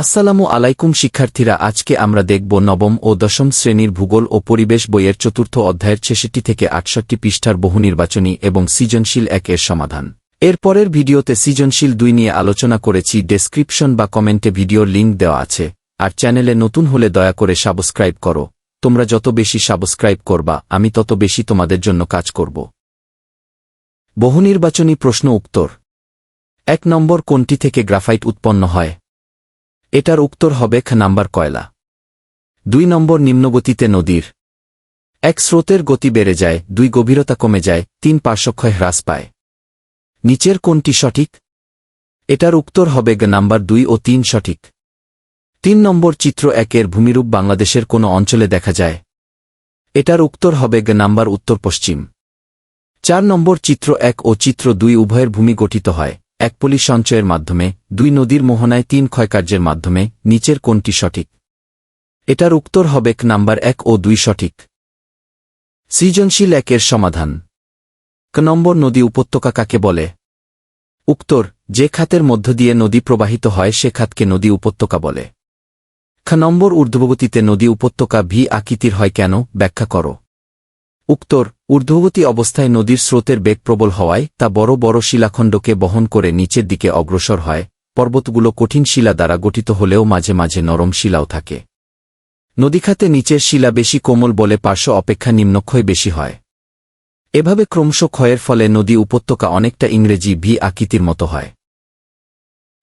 আসসালামু আলাইকুম শিক্ষার্থীরা, আজকে আমরা দেখব নবম ও দশম শ্রেণির ভূগোল ও পরিবেশ বইয়ের চতুর্থ অধ্যায়ের ছেষট্টি থেকে আটষট্টি পৃষ্ঠার বহু নির্বাচনী এবং সৃজনশীল এক এর সমাধান। এর পরের ভিডিওতে সৃজনশীল দুই নিয়ে আলোচনা করেছি, ডেসক্রিপশন বা কমেন্টে ভিডিওর লিঙ্ক দেওয়া আছে। আর চ্যানেলে নতুন হলে দয়া করে সাবস্ক্রাইব করো। তোমরা যত বেশি সাবস্ক্রাইব করবা, আমি তত বেশি তোমাদের জন্য কাজ করব। বহুনির্বাচনী প্রশ্ন উত্তর। এক নম্বর কোনটি থেকে গ্রাফাইট উৎপন্ন হয়? এটার উত্তর হবে খ নাম্বার কয়লা। দুই নম্বর নিম্নগতিতে নদীর। এক স্রোতের গতি বেড়ে যায়, দুই গভীরতা কমে যায়, তিন পার্শ্বক্ষয় হ্রাস পায়। নিচের কোনটি সঠিক? এটার উত্তর হবে গ নাম্বার দুই ও তিন সঠিক। তিন নম্বর চিত্র একের ভূমিরূপ বাংলাদেশের কোনো অঞ্চলে দেখা যায়। এটার উত্তর হবে গ নাম্বার উত্তর পশ্চিম। চার নম্বর চিত্র এক ও চিত্র দুই উভয়ের ভূমি গঠিত হয়। এক পলি সঞ্চয়ের মাধ্যমে, দুই নদীর মোহনায় তিন ক্ষয়কার্যের মাধ্যমে, নিচের কোনটি সঠিক? এটার উত্তর হবে নাম্বার এক ও দুই সঠিক। সৃজনশীল একের সমাধান। ক নম্বর নদী উপত্যকা কাকে বলে? উত্তর, যে খাতের মধ্য দিয়ে নদী প্রবাহিত হয়, সে খাতকে নদী উপত্যকা বলে। খ নম্বর ঊর্ধ্বগতিতে নদী উপত্যকা ভি আকৃতির হয় কেন? ব্যাখ্যা করো। উত্তর ঊর্ধ্বগতি অবস্থায় নদীর স্রোতের বেগ প্রবল হওয়ায় তা বড় বড় শিলাখণ্ডকে বহন করে নিচের দিকে অগ্রসর হয়, পর্বতগুলো কঠিন শিলা দ্বারা গঠিত হলেও মাঝে মাঝে নরম শিলাও থাকে। নদীখাতে নিচের শিলা বেশি কোমল বলে পার্শ্ব অপেক্ষা নিম্নক্ষয় বেশি হয়। এভাবে ক্রমশ ক্ষয়ের ফলে নদী উপত্যকা অনেকটা ইংরেজি ভি আকৃতির মতো হয়।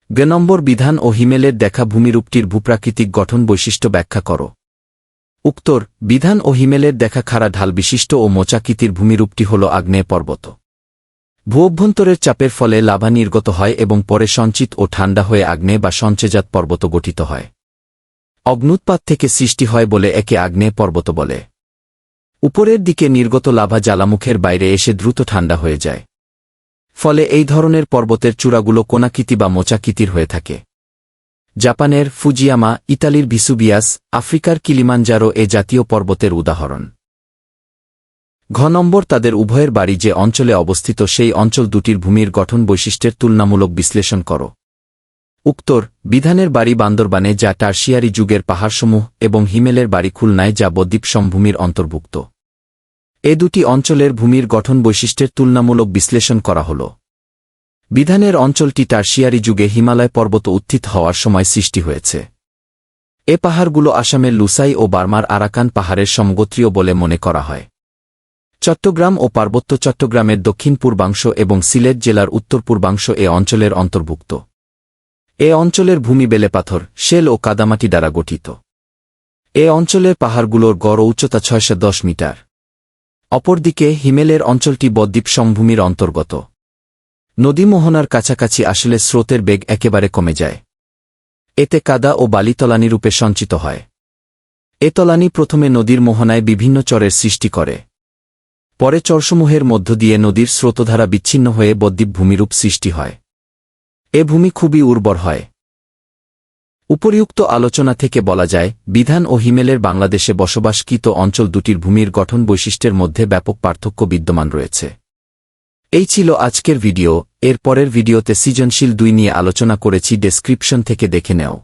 গ নম্বর বিধান ও হিমেলের দেখা ভূমিরূপটির ভূপ্রাকৃতিক গঠন বৈশিষ্ট্য ব্যাখ্যা করো। উত্তর বিধান ও হিমেলের দেখা খাড়া ঢাল বিশিষ্ট ও মোচাকৃতির ভূমিরূপটি হল আগ্নেয় পর্বত। ভূঅভ্যন্তরের চাপের ফলে লাভা নির্গত হয় এবং পরে সঞ্চিত ও ঠান্ডা হয়ে আগ্নেয় বা সঞ্চয়জাত পর্বত গঠিত হয়। অগ্নুৎপাত থেকে সৃষ্টি হয় বলে একে আগ্নেয় পর্বত বলে। উপরের দিকে নির্গত লাভা জ্বালামুখের বাইরে এসে দ্রুত ঠান্ডা হয়ে যায়। ফলে এই ধরনের পর্বতের চূড়াগুলো কোনাকৃতি বা মোচাকৃতির হয়ে থাকে। জাপানের ফুজিয়ামা, ইতালির ভিসুবিয়াস, আফ্রিকার কিলিমানজারো এ জাতীয় পর্বতের উদাহরণ। ঘ নম্বর তাদের উভয়ের বাড়ি যে অঞ্চলে অবস্থিত সেই অঞ্চল দুটির ভূমির গঠন বৈশিষ্ট্যের তুলনামূলক বিশ্লেষণ করো। উক্তর বিধানের বাড়ি বান্দরবানে যা টার্সিয়ারি যুগের পাহাড়সমূহ এবং হিমেলের বাড়ি খুলনায় যা বদ্বীপ সমভূমির অন্তর্ভুক্ত। এ দুটি অঞ্চলের ভূমির গঠন বৈশিষ্ট্যের তুলনামূলক বিশ্লেষণ করা হল। বিধানের অঞ্চলটি টার্সিয়ারি যুগে হিমালয় পর্বত উত্থিত হওয়ার সময় সৃষ্টি হয়েছে। এ পাহাড়গুলো আসামের লুসাই ও বার্মার আরাকান পাহাড়ের সমগোত্রীয় বলে মনে করা হয়। চট্টগ্রাম ও পার্বত্য চট্টগ্রামের দক্ষিণ পূর্বাংশ এবং সিলেট জেলার উত্তর পূর্বাংশ এ অঞ্চলের অন্তর্ভুক্ত। এ অঞ্চলের ভূমি বেলেপাথর, শেল ও কাদামাটি দ্বারা গঠিত। এ অঞ্চলের পাহাড়গুলোর গড় উচ্চতা ছয়শো দশ মিটার। অপরদিকে হিমেলের অঞ্চলটি বদ্বীপ সমভূমির অন্তর্গত। নদী মোহনার কাছাকাছি আসলে স্রোতের বেগ একেবারে কমে যায়। এতে কাদা ও বালি তলানি রূপে সঞ্চিত হয়। এ তলানি প্রথমে নদীর মোহনায় বিভিন্ন চরের সৃষ্টি করে। পরে চরসমূহের মধ্য দিয়ে নদীর স্রোতধারা বিচ্ছিন্ন হয়ে বদ্বীপ ভূমিরূপ সৃষ্টি হয়। এ ভূমি খুবই উর্বর হয়। উপরিউক্ত আলোচনা থেকে বলা যায়, বিধান ও হিমেলের বাংলাদেশে বসবাসকৃত অঞ্চল দুটির ভূমির গঠন বৈশিষ্ট্যের মধ্যে ব্যাপক পার্থক্য বিদ্যমান রয়েছে। এই ছিল আজকের ভিডিও এর পরের ভিডিওতে সৃজনশীল দুই নিয়ে আলোচনা করেছি ডেসক্রিপশন থেকে দেখে নেও।